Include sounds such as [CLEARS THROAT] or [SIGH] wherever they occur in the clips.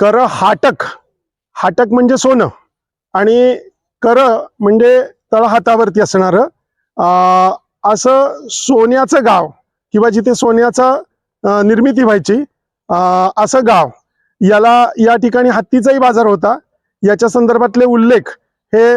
कर हाटक. हाटक म्हणजे सोनं. आणि कर म्हणजे तळहातावरती असणारं असं सोन्याचं गाव किंवा जिथे सोन्याचा निर्मिती व्हायची असं गाव. याला या ठिकाणी हत्तीचाही बाजार होता. याच्या संदर्भातले उल्लेख हे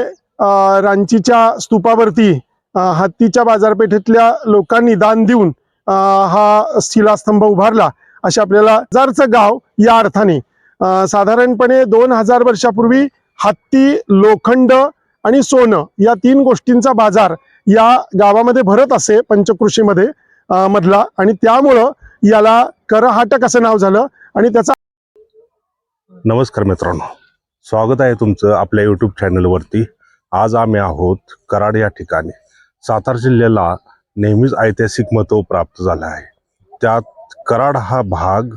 रांचीच्या स्तूपावरती हत्तीच्या बाजारपेठेतल्या लोकांनी दान देऊन हा शिलास्तंभ उभारला. असे आपल्याला हजारचं गाव या अर्थाने साधारणपणे दोन हजार वर्षापूर्वी हत्ती लोखंड आणि सोनं या तीन गोष्टींचा बाजार या गावामध्ये भरत असे पंचकृषीमध्ये मधला. आणि त्यामुळं याला करहाटक असं नाव झालं. आणि त्याचा नमस्कार मित्रांनो. स्वागत आहे तुमचं आपल्या यूट्यूब चॅनलवरती आज आम्ही आहोत कराड या ठिकाणी. सातारा जिल्ह्याला नेहमीच ऐतिहासिक महत्त्व प्राप्त झालं आहे. त्यात कराड हा भाग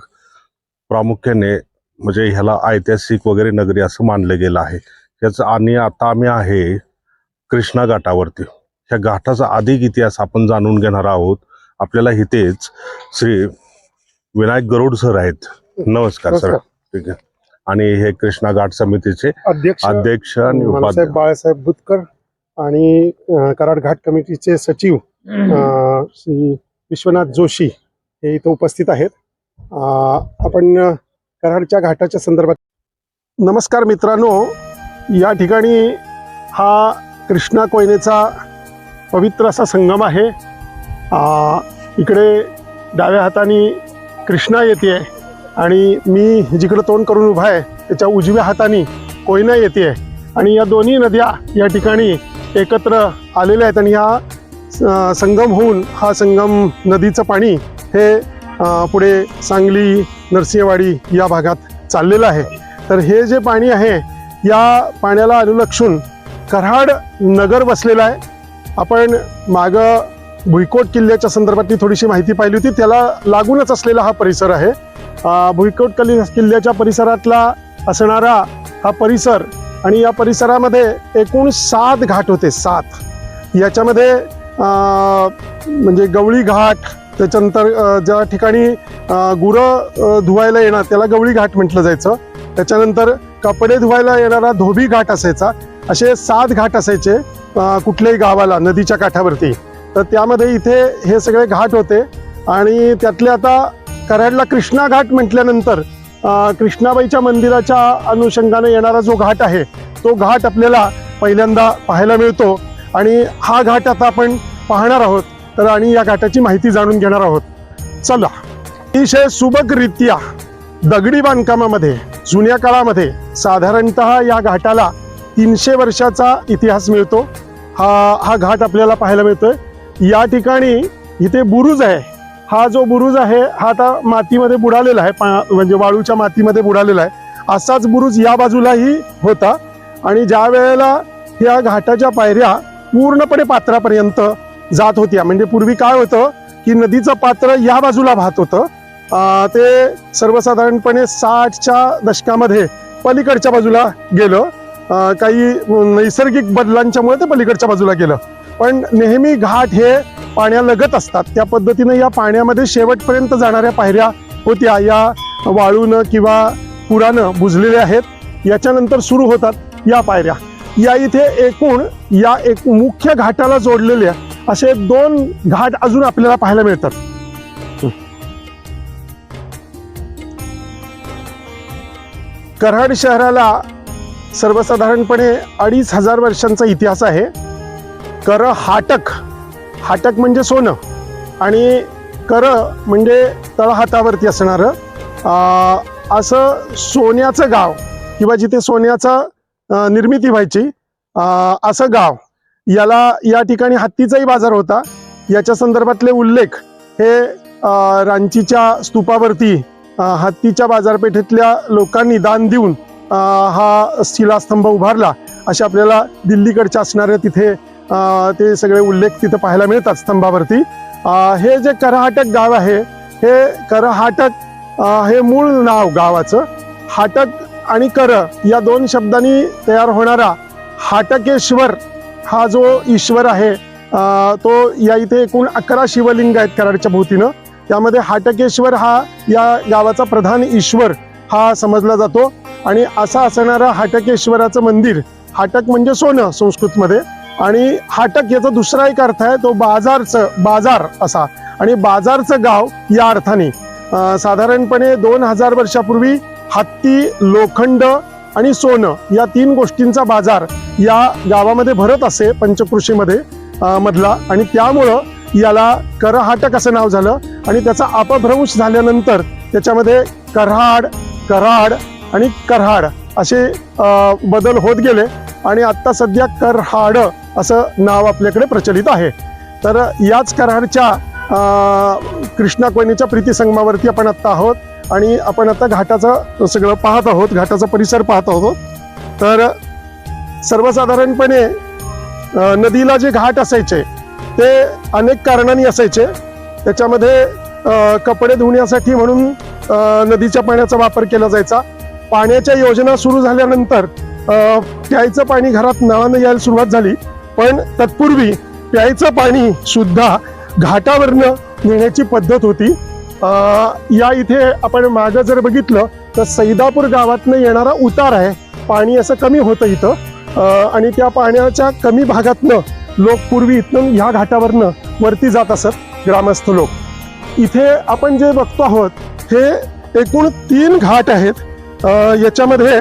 प्रामुख्याने म्हणजे ह्याला ऐतिहासिक वगैरे नगरी असं मानलं गेलं आहे. त्याचं आणि आता आम्ही आहे कृष्णा घाटावरती. ह्या घाटाचा अधिक इतिहास आपण जाणून घेणार आहोत. आपल्याला इथेच श्री विनायक गरुड सर आहेत. नमस्कार सर. ठीक आहे. आणि हे कृष्णा घाट समितीचे अध्यक्ष अध्यक्ष आणि उपाध्यक्ष. बाळासाहेब बुतकर आणि कराड घाट कमिटीचे सचिव श्री विश्वनाथ जोशी हे इथं उपस्थित आहेत. आपण कराडच्या घाटाच्या संदर्भात. नमस्कार मित्रांनो या ठिकाणी हा कृष्णा कोयनेचा पवित्र असा संगम आहे. इकडे डाव्या हाताने कृष्णा येते आणि मी जिकडं तोंड करून उभा आहे त्याच्या उजव्या हाताने कोयना येते. आणि या दोन्ही नद्या या ठिकाणी एकत्र आलेल्या आहेत आणि ह्या संगम होऊन हा संगम नदीचं पाणी हे पुढे सांगली नरसिंहवाडी या भागात चाललेलं आहे. तर हे जे पाणी आहे या पाण्याला अनुलक्षून कराड नगर वसलेलं आहे. आपण मागं भुईकोट किल्ल्याच्या संदर्भातली थोडीशी माहिती पाहिली होती. त्याला लागूनच असलेला हा परिसर आहे. भुईकोट कली किल्ल्याच्या परिसरातला असणारा हा परिसर आणि या परिसरामध्ये एकूण सात घाट होते सात. याच्यामध्ये म्हणजे गवळी घाट त्याच्यानंतर ज्या ठिकाणी गुरं धुवायला येणार त्याला गवळी घाट म्हटलं जायचं. त्याच्यानंतर कपडे धुवायला येणारा धोबी घाट असायचा. असे सात घाट असायचे कुठल्याही गावाला नदीच्या काठावरती. तर त्यामध्ये इथे हे सगळे घाट होते. आणि त्यातले आता कराडला कृष्णा घाट म्हटल्यानंतर कृष्णाबाईच्या मंदिराच्या अनुषंगाने येणारा जो घाट आहे तो घाट आपल्याला पहिल्यांदा पाहायला मिळतो. आणि हा घाट आता आपण पाहणार आहोत. तर आणि या घाटाची माहिती जाणून घेणार आहोत. चला. अतिशय सुबकरित्या दगडी बांधकामामध्ये जुन्या काळामध्ये साधारणतः या घाटाला तीनशे वर्षाचा इतिहास मिळतो. हा हा घाट आपल्याला पाहायला मिळतोय. या ठिकाणी इथे बुरुज आहे. हा जो बुरुज आहे हा आता मातीमध्ये बुडालेला आहे पा- म्हणजे वाळूच्या मातीमध्ये बुडालेला आहे. असाच बुरुज या बाजूलाही होता. आणि ज्या वेळेला या घाटाच्या पायऱ्या पूर्णपणे पात्रापर्यंत जात होत्या. म्हणजे पूर्वी काय होतं की नदीचं पात्र या बाजूला वाहत होतं. ते सर्वसाधारणपणे साठच्या दशकामध्ये पलीकडच्या बाजूला गेलं. काही नैसर्गिक बदलांच्यामुळे ते पलीकडच्या बाजूला गेलं. पण नेहमी घाट हे पाण्यालगत असतात. त्या पद्धतीने या पाण्यामध्ये शेवटपर्यंत जाणाऱ्या पायऱ्या होत्या. या वाळूनं किंवा पुरानं बुजलेल्या आहेत. याच्यानंतर सुरू होतात या पायऱ्या. या इथे एकूण या एक मुख्य घाटाला जोडलेल्या असे दोन घाट अजून आपल्याला पाहायला मिळतात. कराड शहराला सर्वसाधारणपणे अडीच हजार वर्षांचा इतिहास आहे. कर हाटक हाटक म्हणजे सोनं आणि कर म्हणजे तळहातावरती असणारं असं सोन्याचं गाव किंवा जिथे सोन्याचा निर्मिती व्हायची असं गाव. याला या ठिकाणी हत्तीचाही बाजार होता. याच्या संदर्भातले उल्लेख हे रांचीच्या स्तूपावरती हत्तीच्या बाजारपेठेतल्या लोकांनी दान देऊन हा शिलास्तंभ उभारला. असे आपल्याला दिल्लीकडच्या असणाऱ्या तिथे ते सगळे उल्लेख तिथे पाहायला मिळतात स्तंभावरती. हे जे करहाटक गाव आहे हे करहाटक हे मूळ नाव गावाचं. हाटक आणि कर या दोन शब्दांनी तयार होणारा हाटकेश्वर हा जो ईश्वर आहे तो या इथे एकूण अकरा शिवलिंग आहेत कराडच्या भोवतीनं. त्यामध्ये हाटकेश्वर हा या गावाचा प्रधान ईश्वर हा समजला जातो. आणि असा असणारं हाटकेश्वराचं मंदिर हाटक म्हणजे सोनं संस्कृतमध्ये. आणि हाटक याचा दुसरा एक अर्थ आहे तो बाजारचं बाजार असा. आणि बाजारचं गाव या अर्थाने. साधारणपणे दोन हजार वर्षापूर्वी हत्ती लोखंड आणि सोनं या तीन गोष्टींचा बाजार या गावामध्ये भरत असे पंचकृषीमध्ये मधला. आणि त्यामुळं याला करहाटक असं नाव झालं. आणि त्याचा अपभ्रंश झाल्यानंतर त्याच्यामध्ये कराड कराड आणि करहाड असे बदल होत गेले. आणि आत्ता सध्या करहाड असं नाव आपल्याकडे प्रचलित आहे. तर याच कराडच्या कृष्णा कोयनेच्या प्रीतीसंगमावरती आपण आत्ता आहोत. आणि आपण आता घाटाचं सगळं पाहत आहोत घाटाचा परिसर पाहत आहोत. तर सर्वसाधारणपणे नदीला जे घाट असायचे ते अनेक कारणांनी असायचे. त्याच्यामध्ये कपडे धुण्यासाठी म्हणून नदीच्या पाण्याचा वापर केला जायचा. पाण्याच्या योजना सुरू झाल्यानंतर प्यायचं पाणी घरात नळानं यायला सुरुवात झाली. पण तत्पूर्वी प्यायचं पाणी सुद्धा घाटावरनं नेण्याची पद्धत होती. या इथे आपण मागं जर बघितलं तर सैदापूर गावातनं येणारा उतार आहे. पाणी असं कमी होतं इथं. आणि त्या पाण्याच्या कमी भागातनं लोक पूर्वी इथून ह्या घाटावरनं वरती जात असत ग्रामस्थ लोक. इथे आपण जे बघतो आहोत हे एकूण तीन घाट आहेत. याच्यामध्ये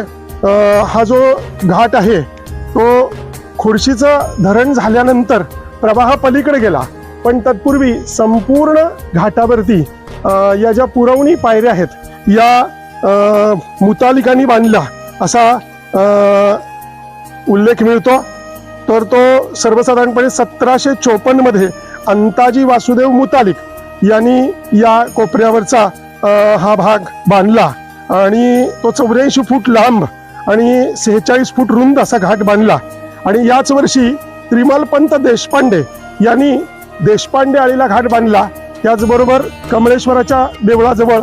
हा जो घाट आहे तो खुर्शीचं धरण झाल्यानंतर प्रवाह पलीकडे गेला. पण तत्पूर्वी संपूर्ण घाटावरती या ज्या पुरवणी पायऱ्या आहेत या मुतालिकांनी बांधल्या असा उल्लेख मिळतो. तर तो सर्वसाधारणपणे सतराशे चोपन्नमध्ये अंताजी वासुदेव मुतालिक यांनी या कोपऱ्यावरचा हा भाग बांधला. आणि तो चौऱ्याऐंशी फूट लांब आणि सेहेचाळीस फूट रुंद असा घाट बांधला. आणि याच वर्षी त्रिमलपंत देशपांडे यांनी देशपांडे आळीला घाट बांधला. त्याचबरोबर कमळेश्वराच्या देवळाजवळ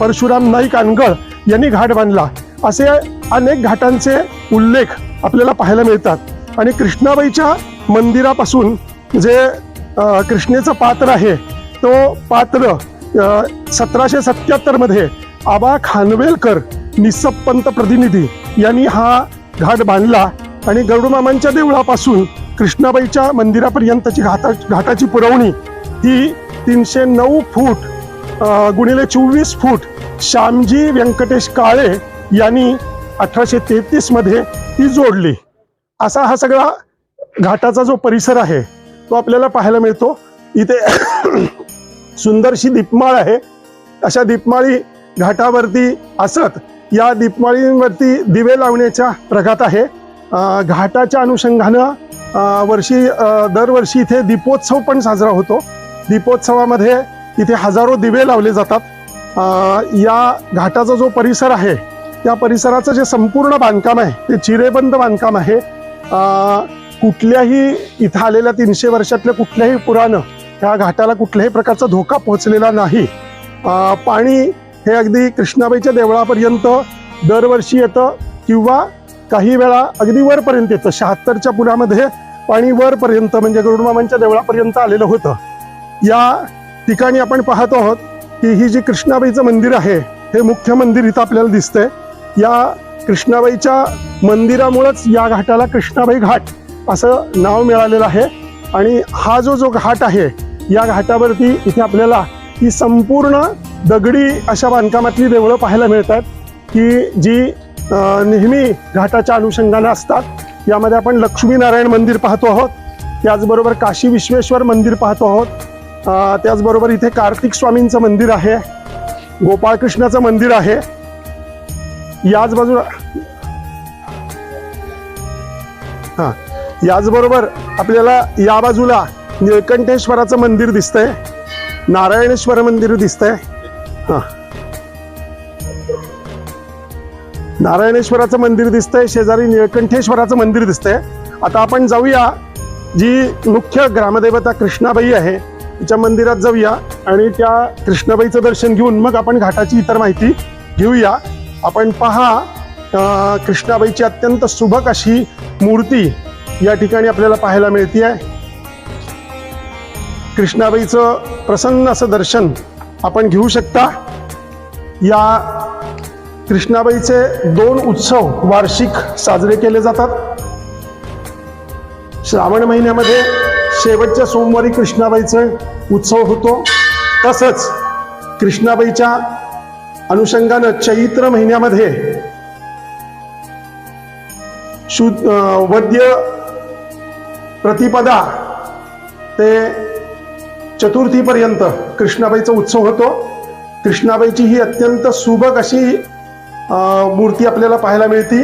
परशुराम नाईक अनगळ यांनी घाट बांधला. असे अनेक घाटांचे उल्लेख आपल्याला पाहायला मिळतात. आणि कृष्णाबाईच्या मंदिरापासून जे कृष्णेचं पात्र आहे तो पात्र सतराशे सत्त्याहत्तरमध्ये आबा खानवेलकर निसप्पंत प्रतिनिधी यांनी हा घाट बांधला आणि गरुडमामांच्या देवळापासून कृष्णाबाईच्या मंदिरापर्यंतची घाटा घाटाची पुरवणी ही तीनशे नऊ फूट गुणिले चोवीस फूट श्यामजी व्यंकटेश काळे यांनी अठराशे तेहतीसमध्ये ती जोडली. असा हा सगळा घाटाचा जो परिसर आहे तो आपल्याला पाहायला मिळतो. इथे [COUGHS] सुंदरशी दीपमाळ आहे. अशा दीपमाळी घाटावरती असत या दीपमाळींवरती दिवे लावण्याच्या प्रघात आहे. घाटाच्या अनुषंगानं वर्षी दरवर्षी इथे दीपोत्सव पण साजरा होतो. दीपोत्सवामध्ये इथे हजारो दिवे लावले जातात. या घाटाचा जो परिसर आहे त्या परिसराचं जे संपूर्ण बांधकाम आहे ते चिरेबंद बांधकाम आहे. कुठल्याही इथं आलेल्या तीनशे वर्षातल्या कुठल्याही पुरानं ह्या घाटाला कुठल्याही प्रकारचा धोका पोहोचलेला नाही. पाणी हे अगदी कृष्णाबाईच्या देवळापर्यंत दरवर्षी येतं किंवा काही वेळा अगदी वरपर्यंत येतं. शहात्तरच्या पुरामध्ये पाणी वरपर्यंत म्हणजे गरुडमामांच्या देवळापर्यंत आलेलं होतं. या ठिकाणी आपण पाहतो आहोत की ही जी कृष्णाबाईचं मंदिर आहे हे मुख्य मंदिर इथं आपल्याला दिसतंय. या कृष्णाबाईच्या मंदिरामुळंच या घाटाला कृष्णाबाई घाट असं नाव मिळालेलं आहे. आणि हा जो जो घाट आहे या घाटावरती इथे आपल्याला ही संपूर्ण दगडी अशा बांधकामातली देवळं पाहायला मिळतात की जी नेहमी घाटाच्या अनुषंगाने असतात. यामध्ये आपण लक्ष्मीनारायण मंदिर पाहतो आहोत. त्याचबरोबर काशी विश्वेश्वर मंदिर पाहतो आहोत. त्याचबरोबर इथे कार्तिक स्वामींचं मंदिर आहे गोपाळकृष्णाचं मंदिर आहे. याच बाजूला हा याचबरोबर आपल्याला या बाजूला निळकंठेश्वराचं मंदिर दिसतंय नारायणेश्वर मंदिर दिसतंय. हा. नारायणेश्वराचं मंदिर दिसतंय शेजारी निळकंठेश्वराचं मंदिर दिसतंय. आता आपण जाऊया जी मुख्य ग्रामदेवता कृष्णाबाई आहे तिच्या मंदिरात जाऊया आणि त्या कृष्णाबाईचं दर्शन घेऊन मग आपण घाटाची इतर माहिती घेऊया. आपण पहा कृष्णाबाईची अत्यंत सुबक अशी मूर्ती या ठिकाणी आपल्याला पाहायला मिळते आहे कृष्णाबाईचं प्रसन्न असं दर्शन आपण घेऊ शकता. या कृष्णाबाईचे दोन उत्सव वार्षिक साजरे केले जातात. श्रावण महिन्यामध्ये शेवटच्या सोमवारी कृष्णाबाईचा उत्सव होतो. तसंच कृष्णाबाईच्या अनुषंगानं चैत्र महिन्यामध्ये शुद्ध वद्य प्रतिपदा ते चतुर्थीपर्यंत कृष्णाबाईचा उत्सव होतो. कृष्णाबाईची ही अत्यंत सुबक अशी मूर्ती आपल्याला पाहायला मिळते.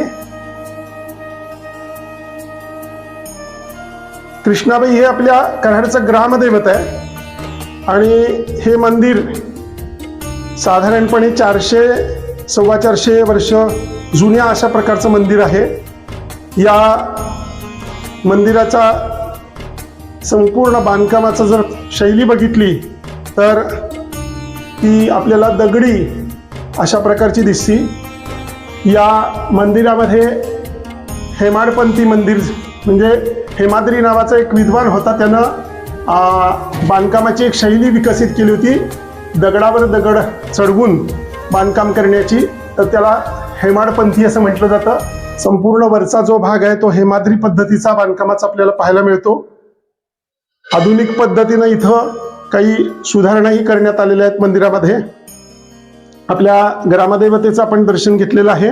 कृष्णाबाई हे आपल्या कराडचं ग्रामदैवत आहे. आणि हे मंदिर साधारणपणे चारशे सव्वा चारशे वर्ष जुन्या अशा प्रकारचं मंदिर आहे. या मंदिराचा संपूर्ण बांधकामाचं जर शैली बघितली तर ती आपल्याला दगडी अशा प्रकारची दिसती. या मंदिरामध्ये हेमाडपंथी मंदिर म्हणजे हेमाद्री नावाचा एक विद्वान होता त्यानं बांधकामाची एक शैली विकसित केली होती. दगडावर दगड चढवून बांधकाम करण्याची. तर त्याला हेमाडपंथी असं म्हटलं जातं. संपूर्ण वरचा जो भाग आहे तो हेमाद्री पद्धतीचा बांधकामाचा आपल्याला पाहायला मिळतो. आधुनिक पद्धतीनं इथं काही सुधारणाही करण्यात आलेल्या आहेत मंदिरामध्ये. आपल्या ग्रामदेवतेचं आपण दर्शन घेतलेलं आहे.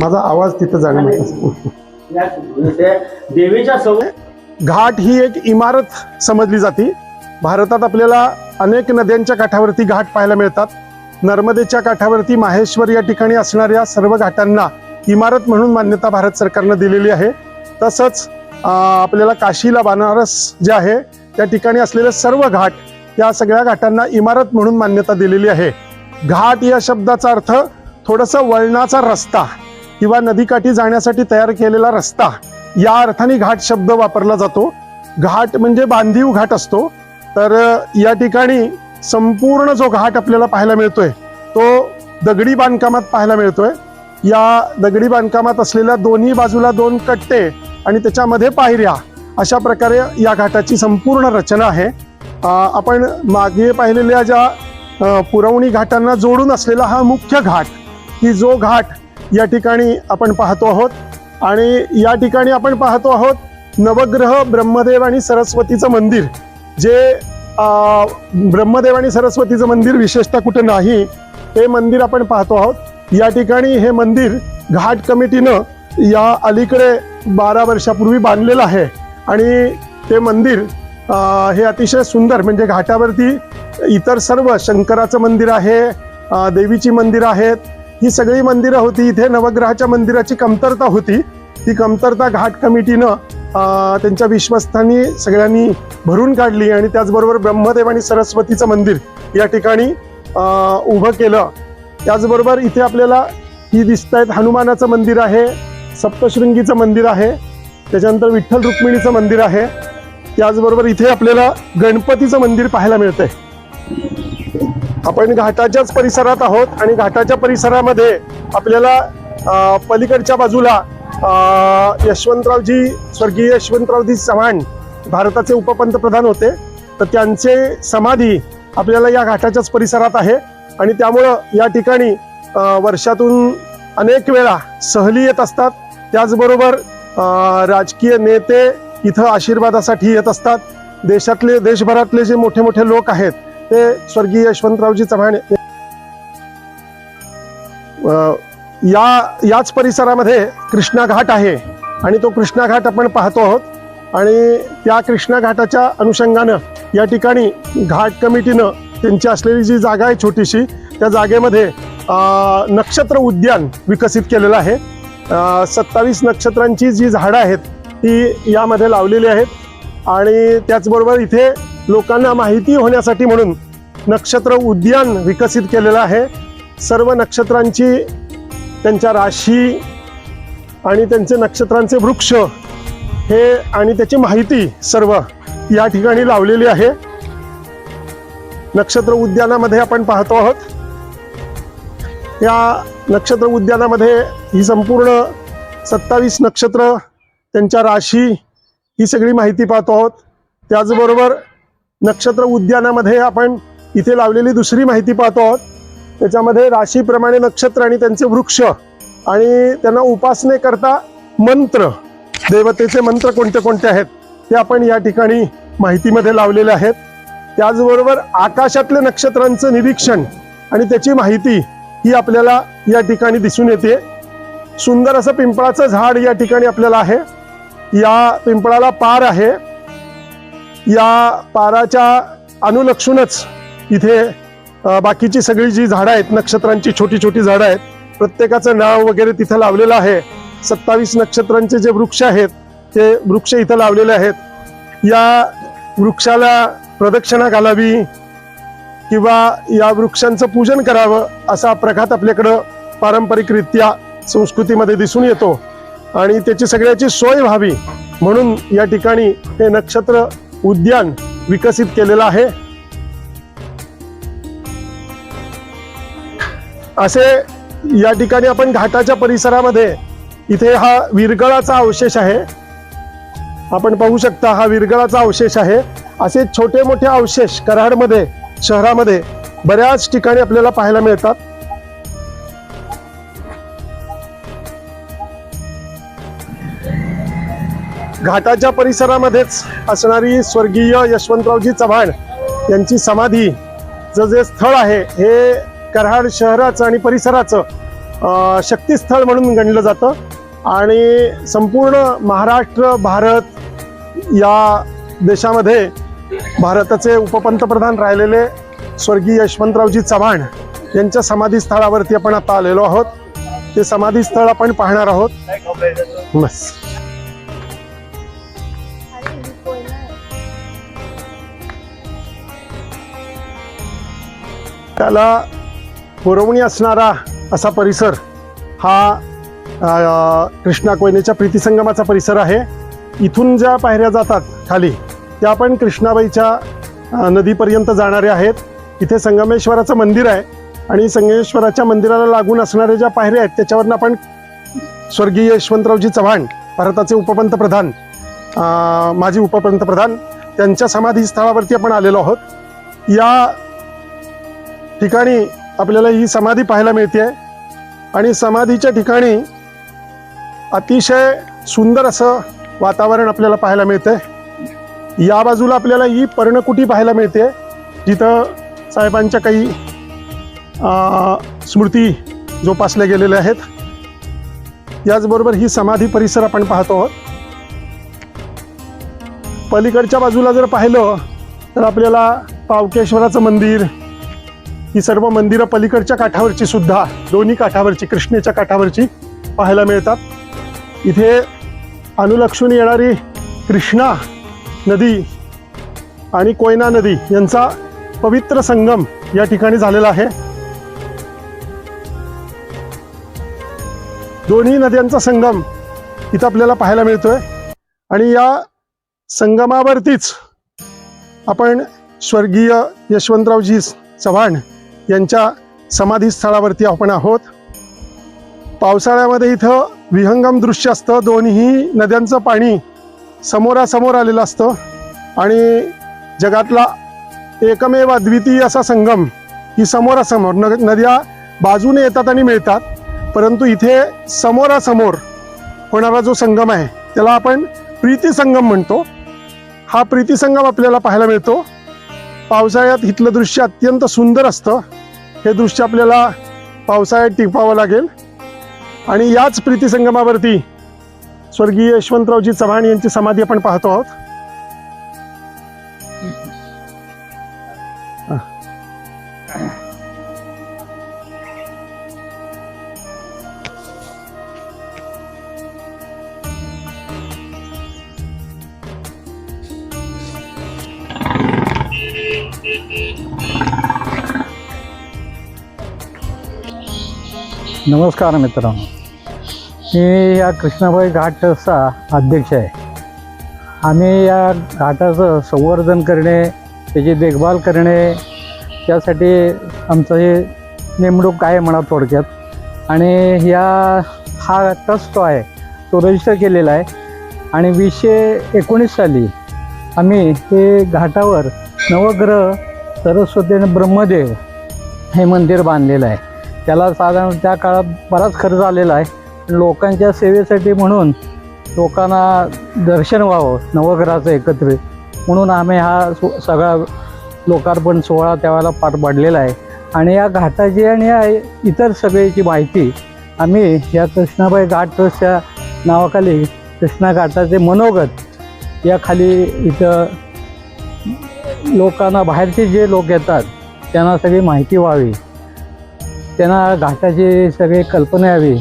माझा आवाज तिथं जाणं महत्त्वाचं. या ते देवीच्या सव घाट ही एक इमारत समजली जाते. भारतात आपल्याला अनेक नद्यांच्या काठावरती घाट पाहायला मिळतात. नर्मदेच्या काठावरती माहेश्वर या ठिकाणी असणाऱ्या सर्व घाटांना इमारत म्हणून मान्यता भारत सरकारनं दिलेली आहे. तसंच आपल्याला काशीला बनारस जे आहे त्या ठिकाणी असलेले सर्व घाट या सगळ्या घाटांना इमारत म्हणून मान्यता दिलेली आहे. घाट या शब्दाचा अर्थ थोडंसं वळणाचा रस्ता. किंवा नदीकाठी जाण्यासाठी तयार केलेला रस्ता या अर्थाने घाट शब्द वापरला जातो. घाट म्हणजे बांधीव घाट असतो. तर या ठिकाणी संपूर्ण जो घाट आपल्याला पाहायला मिळतोय तो दगडी बांधकामात पाहायला मिळतोय. या दगडी बांधकामात असलेल्या दोन्ही बाजूला दोन कट्टे आणि त्याच्यामध्ये पायऱ्या अशा प्रकारे या घाटाची संपूर्ण रचना आहे. आपण मागे पाहिलेल्या ज्या पुरवणी घाटांना जोडून असलेला हा मुख्य घाट की जो घाट या ठिकाणी आपण पाहतो आहोत. आणि या ठिकाणी आपण पाहतो आहोत नवग्रह ब्रह्मदेव आणि सरस्वतीचं मंदिर. जे ब्रह्मदेव आणि सरस्वतीचं मंदिर विशेषतः कुठं नाही ते मंदिर आपण पाहतो आहोत. या ठिकाणी हे मंदिर घाट कमिटीनं या अलीकडे बारा वर्षापूर्वी बांधलेलं आहे. आणि ते मंदिर आ, हे अतिशय सुंदर म्हणजे घाटावरती इतर सर्व शंकराचं मंदिर आहे देवीची मंदिरं आहेत ही सगळी मंदिरं होती. इथे नवग्रहाच्या मंदिराची कमतरता होती. ती कमतरता घाट कमिटीनं त्यांच्या विश्वस्तांनी सगळ्यांनी भरून काढली आणि त्याचबरोबर ब्रह्मदेव आणि सरस्वतीचं मंदिर या ठिकाणी उभं केलं. त्याचबरोबर इथे आपल्याला ही दिसत आहेत हनुमानाचं मंदिर आहे सप्तशृंगीचं मंदिर आहे त्याच्यानंतर विठ्ठल रुक्मिणीचं मंदिर आहे. त्याचबरोबर इथे आपल्याला गणपतीचं मंदिर पाहायला मिळतंय. आपण घाटाच्याच परिसरात आहोत आणि घाटाच्या परिसरामध्ये आपल्याला पलीकडच्या बाजूला यशवंतरावजी स्वर्गीय यशवंतरावजी चव्हाण भारताचे उपपंतप्रधान होते. तर त्यांचे समाधी आपल्याला या घाटाच्याच परिसरात आहे. आणि त्यामुळं या ठिकाणी वर्षातून अनेक वेळा सहली येत असतात. त्याचबरोबर राजकीय नेते इथं आशीर्वादासाठी येत असतात. देशातले देशभरातले जे मोठे मोठे लोक आहेत ते स्वर्गीय यशवंतरावजी चव्हाण या याच परिसरामध्ये कृष्णा घाट आहे. आणि तो कृष्णा घाट आपण पाहतो आहोत. आणि त्या कृष्णा घाटाच्या अनुषंगानं या ठिकाणी घाट कमिटीनं त्यांची असलेली जी जागा आहे छोटीशी त्या जागेमध्ये नक्षत्र उद्यान विकसित केलेलं आहे. सत्तावीस नक्षत्रांची जी झाडं आहेत ती यामध्ये लावलेली आहेत. आणि त्याचबरोबर इथे लोकांना माहिती होण्यासाठी म्हणून नक्षत्र उद्यान विकसित केलेलं आहे. सर्व नक्षत्रांची त्यांच्या राशी आणि त्यांचे नक्षत्रांचे वृक्ष हे आणि त्याची माहिती सर्व या ठिकाणी लावलेली आहे. नक्षत्र उद्यानामध्ये आपण पाहतो आहोत. या नक्षत्र उद्यानामध्ये ही संपूर्ण सत्तावीस नक्षत्र त्यांच्या राशी ही सगळी माहिती पाहतो आहोत. त्याचबरोबर नक्षत्र उद्यानामध्ये आपण इथे लावलेली दुसरी माहिती पाहतो आहोत. त्याच्यामध्ये राशीप्रमाणे नक्षत्र आणि त्यांचे वृक्ष आणि त्यांना उपासनेकरता मंत्र देवतेचे मंत्र कोणते कोणते आहेत ते आपण या ठिकाणी माहितीमध्ये लावलेले आहेत. त्याचबरोबर आकाशातल्या नक्षत्रांचं निरीक्षण आणि त्याची माहिती ही आपल्याला या ठिकाणी दिसून येते. सुंदर असं पिंपळाचं झाड या ठिकाणी आपल्याला आहे. या पिंपळाला पार आहे. या पाराच्या अनुलक्षूनच इथे बाकीची सगळी जी झाडं आहेत नक्षत्रांची छोटी छोटी झाडं आहेत प्रत्येकाचं नाव वगैरे तिथं लावलेलं आहे. सत्तावीस नक्षत्रांचे जे वृक्ष आहेत ते वृक्ष इथं लावलेले आहेत. या वृक्षाला प्रदक्षिणा घालावी किंवा या वृक्षांचं पूजन करावं असा प्रघात आपल्याकडं पारंपरिकरित्या संस्कृतीमध्ये दिसून येतो. आणि त्याची सगळ्याची सोय व्हावी म्हणून या ठिकाणी हे नक्षत्र उद्यान विकसित केलेलं आहे. असे या ठिकाणी आपण घाटाच्या परिसरामध्ये इथे हा विरगळाचा अवशेष आहे. आपण पाहू शकता हा विरगळाचा अवशेष आहे. असे छोटे मोठे अवशेष कराडमध्ये शहरामध्ये बऱ्याच ठिकाणी आपल्याला पाहायला मिळतात. घाटाच्या परिसरामध्येच असणारी स्वर्गीय यशवंतरावजी चव्हाण यांची समाधीचं जे स्थळ आहे हे कराड शहराचं आणि परिसराचं शक्तीस्थळ म्हणून गणलं जातं. आणि संपूर्ण महाराष्ट्र भारत या देशामध्ये भारताचे उपपंतप्रधान राहिलेले स्वर्गीय यशवंतरावजी चव्हाण यांच्या समाधी स्थळावरती आपण आता आलेलो आहोत. ते समाधी स्थळ आपण पाहणार आहोत. बस. त्याला पुरवणी असणारा असा परिसर हा कृष्णा कोयनेच्या प्रीतिसंगमाचा परिसर आहे. इथून ज्या पायऱ्या जातात खाली त्या पण कृष्णाबाईच्या नदीपर्यंत जाणाऱ्या आहेत. इथे संगमेश्वराचं मंदिर आहे आणि संगमेश्वराच्या मंदिराला लागून असणाऱ्या ज्या पायऱ्या आहेत त्याच्यावरनं आपण स्वर्गीय यशवंतरावजी चव्हाण भारताचे उपपंतप्रधान माजी उपपंतप्रधान त्यांच्या समाधीस्थळावरती आपण आलेलो आहोत. या ठिकाणी आपल्याला ही समाधी पाहायला मिळते. आणि समाधीच्या ठिकाणी अतिशय सुंदर असं वातावरण आपल्याला पाहायला मिळतंय. या बाजूला आपल्याला ही पर्णकुटी पाहायला मिळते. जिथं साहेबांच्या काही स्मृती जोपासल्या गेलेल्या आहेत. याचबरोबर ही समाधी परिसर आपण पाहतो आहोत. पलीकडच्या बाजूला जर पाहिलं तर आपल्याला पावकेश्वराचं मंदिर ही सर्व मंदिरं पलीकडच्या काठावरची सुद्धा दोन्ही काठावरची कृष्णेच्या काठावरची पाहायला मिळतात. इथे अनुलक्षून येणारी कृष्णा नदी आणि कोयना नदी यांचा पवित्र संगम या ठिकाणी झालेला आहे. दोन्ही नद्यांचा संगम इथं आपल्याला पाहायला मिळतोय. आणि या संगमावरतीच आपण स्वर्गीय यशवंतरावजी चव्हाण यांच्या समाधीस्थळावरती आपण आहोत. पावसाळ्यामध्ये इथं विहंगम दृश्य असतं. दोन्ही नद्यांचं पाणी समोरासमोर आलेलं असतं. आणि जगातला एकमेव अद्वितीय असा संगम ही समोरासमोर न नद्या बाजूने येतात आणि मिळतात. परंतु इथे समोरासमोर होणारा जो संगम आहे त्याला आपण प्रीती संगम म्हणतो. हा प्रीती संगम आपल्याला पाहायला मिळतो. पावसाळ्यात इथलं दृश्य अत्यंत सुंदर असतं. हे दृश्य आपल्याला पावसाळ्यात टिकवावं लागेल. आणि याच प्रीती संगमावरती स्वर्गीय यशवंतरावजी चव्हाण यांची समाधी आपण पाहतो आहोत. नमस्कार मित्रांनो. मी या कृष्णाबाई घाटचा अध्यक्ष आहे. आम्ही या घाटाचं संवर्धन करणे त्याची देखभाल करणे त्यासाठी आमचं हे नेमणूक काय म्हणा थोडक्यात. आणि या हा ट्रस्ट जो आहे तो रजिस्टर केलेला आहे. आणि वीसशे एकोणीस साली आम्ही ते घाटावर नवग्रह सरस्वती आणि ब्रह्मदेव हे मंदिर बांधलेलं आहे. त्याला साधारण त्या काळात बराच खर्च आलेला आहे. लोकांच्या सेवेसाठी म्हणून लोकांना दर्शन व्हावं नवग्रहाचं एकत्रित. म्हणून आम्ही हा सो सगळा लोकार्पण सोहळा त्यावेळेला पार पाडलेला आहे. आणि या घाटाची आणि या इतर सगळ्याची माहिती आम्ही या कृष्णाबाई घाट ट्रस्टच्या नावाखाली कृष्णा घाटाचे मनोगत या खाली इथं लोकांना बाहेरचे जे लोक येतात त्यांना सगळी माहिती व्हावी. त्यांना घाटाची सगळी कल्पना यावी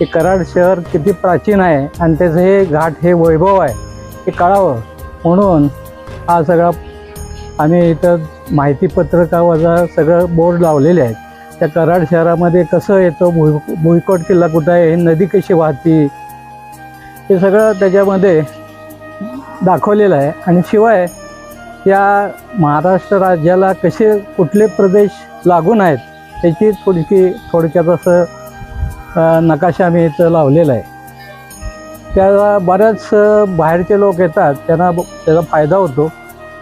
हे कराड शहर किती प्राचीन आहे आणि त्याचं हे घाट हे वैभव आहे हे कळावं म्हणून हा सगळा आम्ही इथं माहितीपत्रकावाचा सगळं बोर्ड लावलेले आहेत. त्या कराड शहरामध्ये कसं येतं भुई भुईकोट किल्ला कुठं आहे नदी कशी वाहती हे सगळं त्याच्यामध्ये दाखवलेलं आहे. आणि शिवाय या महाराष्ट्र राज्याला कसे कुठले प्रदेश लागून आहेत त्याची थोडीशी थोडक्यात असं नकाशा आम्ही इथं लावलेला आहे. त्या बऱ्याच बाहेरचे लोक येतात त्यांना त्याचा फायदा होतो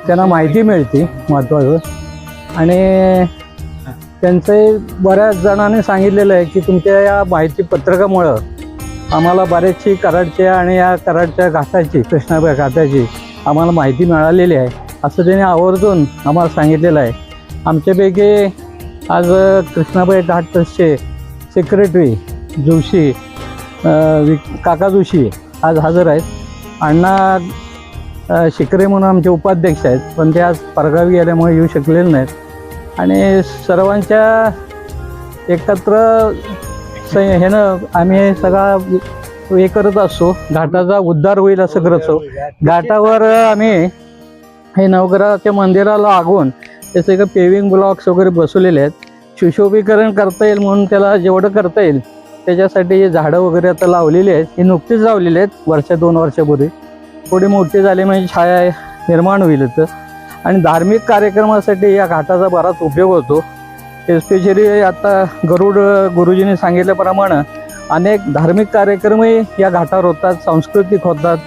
त्यांना माहिती मिळते महत्त्वाचं. आणि त्यांचे बऱ्याच जणांनी सांगितलेलं आहे की तुमच्या या माहिती पत्रकामुळं आम्हाला बऱ्याचशी कराडच्या आणि या कराडच्या घाटाची कृष्णाबाई घाटाची आम्हाला माहिती मिळालेली आहे. असं त्यांनी आवर्जून आम्हाला सांगितलेलं आहे. आमच्यापैकी आज कृष्णाबाई घाट ट्रस्टचे सेक्रेटरी जोशी विक काका जोशी आज हजर आहेत. अण्णा शिकरे म्हणून आमचे उपाध्यक्ष आहेत पण ते आज परगावी गेल्यामुळे येऊ शकलेले नाहीत. आणि सर्वांच्या एकत्र स ह्यानं आम्ही सगळा हे करत असतो. घाटाचा उद्धार होईल असं करत असतो. घाटावर आम्ही हे नवग्रहाच्या मंदिराला लागून ते सगळं पेविंग ब्लॉक्स वगैरे बसवलेले आहेत. सुशोभीकरण करता येईल म्हणून त्याला जेवढं करता येईल त्याच्यासाठी हे झाडं वगैरे आता लावलेली आहेत ही नुकतीच लावलेली आहेत वर्ष दोन वर्षापूर्वी. थोडी मोठी झाली म्हणजे छाया निर्माण होईल इथं. आणि धार्मिक कार्यक्रमासाठी या घाटाचा बराच उपयोग होतो. एस्पेशली आता गरुड गुरुजींनी सांगितल्याप्रमाणे अनेक धार्मिक कार्यक्रमही या घाटावर होतात सांस्कृतिक होतात.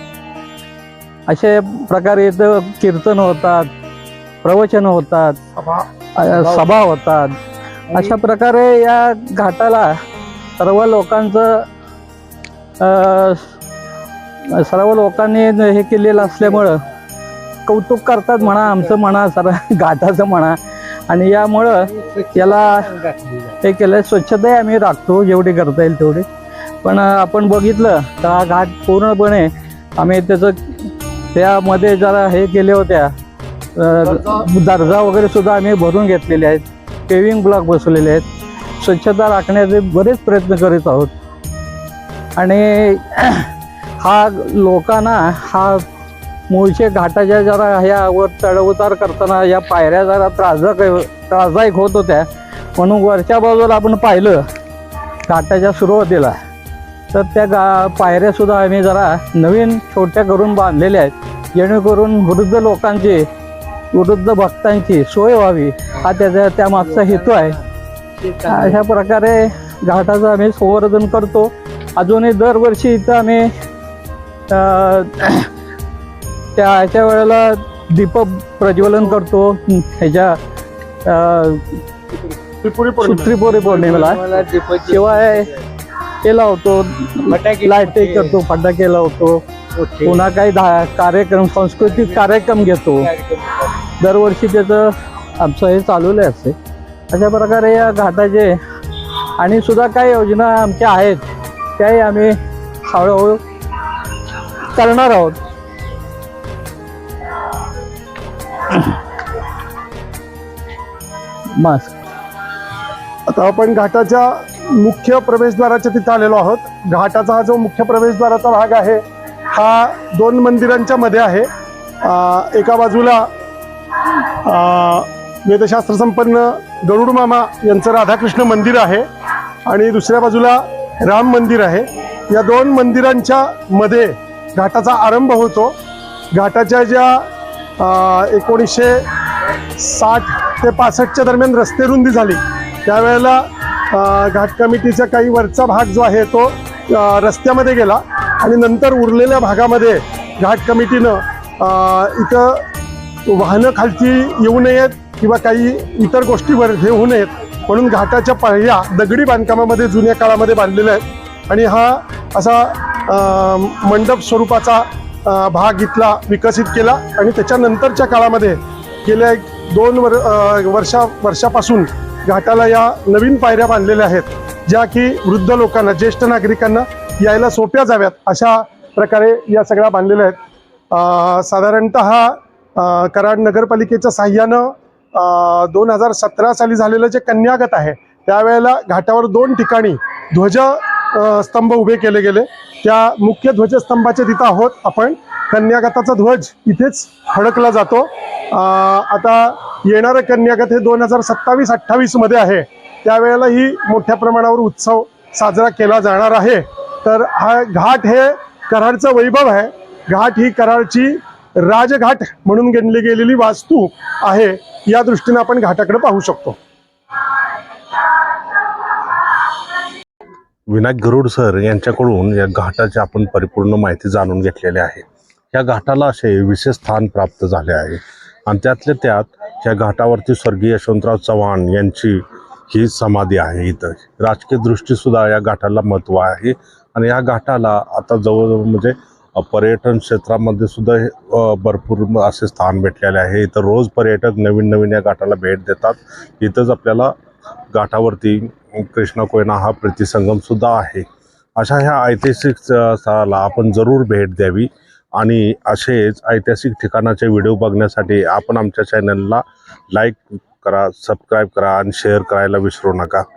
अशा प्रकारे इथं कीर्तन होतात. प्रवचन होतात सभा. होतात. अशा प्रकारे या घाटाला सर्व लोकांचं सर्व लोकांनी हे केलेलं असल्यामुळं कौतुक करतात म्हणा आमचं म्हणा सर घाटाचं म्हणा. आणि यामुळं याला हे केलं स्वच्छताही आम्ही राखतो जेवढी करता येईल तेवढी. पण आपण बघितलं तर हा घाट पूर्णपणे आम्ही त्याचं त्यामध्ये जरा हे केले होत्या. दर्जा वगैरे सुद्धा आम्ही भरून घेतलेले आहेत. पेविंग ब्लॉक बसवलेले आहेत. स्वच्छता राखण्याचे बरेच प्रयत्न करीत आहोत. आणि [CLEARS THROAT] हा लोकांना हा मूळचे घाटाच्या जरा ह्यावर चढउतार करताना या पायऱ्या जरा त्रासदायक त्रासदायक होत होत्या. म्हणून वरच्या बाजूला आपण पाहिलं घाटाच्या सुरुवातीला तर त्या गा पायऱ्यासुद्धा आम्ही जरा नवीन छोट्या करून बांधलेल्या आहेत. जेणेकरून वृद्ध लोकांचे वृद्ध भक्तांची सोय व्हावी हा त्याचा त्यामागचा हेतू आहे. अशा प्रकारे घाटाचं आम्ही संवर्धन करतो. अजूनही दरवर्षी इथं आम्ही त्या ह्याच्या वेळेला दीप प्रज्वलन करतो. ह्याच्या त्रिपुरी पौर्णिमेला. शिवाय हे लावतो लाइट करतो फटाके लावतो. पुन्हा काही कार्यक्रम सांस्कृतिक कार्यक्रम घेतो. दरवर्षी त्याचं आमचं हे चालवलं असते. अशा प्रकारे या घाटाचे आणि सुद्धा काही योजना आमच्या आहेत त्याही आम्ही हळूहळू करणार आहोत. बस आता आपण घाटाच्या मुख्य प्रवेशद्वाराच्या तिथं आलेलो आहोत. घाटाचा हा जो मुख्य प्रवेशद्वाराचा भाग आहे हा दोन मंदिरांच्या मध्ये आहे. एका बाजूला वेदशास्त्रसंपन्न वेदशास्त्र संपन्न गरुड मामा यांचं राधाकृष्ण मंदिर आहे आणि दुसऱ्या बाजूला राम मंदिर आहे. या दोन मंदिरांच्या मध्ये घाटाचा आरंभ होतो. घाटाच्या ज्या एकोणीसशे साठ ते पासष्टच्या दरम्यान रस्ते रुंदी झाली. त्यावेळेला घाट कमिटीचा काही वरचा भाग जो आहे तो रस्त्यामध्ये गेला. आणि नंतर उरलेल्या भागामध्ये घाट कमिटीनं इथं वाहनं खालची येऊ नयेत किंवा काही इतर गोष्टीवर हे होऊ नयेत. म्हणून घाटाच्या पायऱ्या दगडी बांधकामामध्ये जुन्या काळामध्ये बांधलेल्या आहेत. आणि हा असा मंडप स्वरूपाचा भाग इथला विकसित केला आणि त्याच्यानंतरच्या काळामध्ये गेल्या एक दोन वर वर्षा वर्षापासून घाटाला या नवीन पायऱ्या बांधलेल्या आहेत. ज्या की वृद्ध लोकांना ज्येष्ठ नागरिकांना यायला सोप्या जाव्यात अशा प्रकारे या सगळ्या बांधलेल्या आहेत. साधारणत साधारणतः कराड नगरपालिकेच्या साह्यानं दोन हजार सतरा साली झालेलं जे कन्यागत आहे त्यावेळेला घाटावर दोन ठिकाणी ध्वज स्तंभ उभे केले गेले. त्या मुख्य ध्वजस्तंभाच्या तिथं आहोत आपण. कन्यागताचा ध्वज इथेच फडकला जातो. आता येणारं कन्यागत हे दोन हजार सत्तावीस अठ्ठावीसमध्ये आहे. त्यावेळेला ही मोठ्या प्रमाणावर उत्सव साजरा केला जाणार आहे. तर हा घाट हे कराडचं वैभव आहे. घाट ही कराडची राजघाट म्हणून गणली गेलेली वास्तू आहे. या दृष्टीने आपण घाटाकडे पाहू शकतो. विनायक गरुड सर यांच्याकडून या घाटाची आपण परिपूर्ण माहिती जाणून घेतलेली आहे. या घाटाला असे विशेष स्थान प्राप्त झाले आहे. आणि त्यातल्या त्यात या घाटावरती स्वर्गीय यशवंतराव चव्हाण यांची ही समाधी आहे इथं. राजकीय दृष्टीसुद्धा या घाटाला महत्त्व आहे. आणि या घाटाला आता जवळजवळ म्हणजे पर्यटन क्षेत्रामध्ये सुद्धा हे, भरपूर असे स्थान भेटलेले आहे. इथं रोज पर्यटक नवीन नवीन या घाटाला भेट देतात. इथंच आपल्याला घाटावरती कृष्णा कोयना हा प्रतिसंगम सुद्धा आहे. अशा ह्या ऐतिहासिक स्थळाला आपण जरूर भेट द्यावी. आणि असेच ऐतिहासिक ठिकाणाचे व्हिडिओ बघण्यासाठी आपण आमच्या चॅनलला लाईक करा सबस्क्राईब करा आणि शेअर करायला विसरू नका.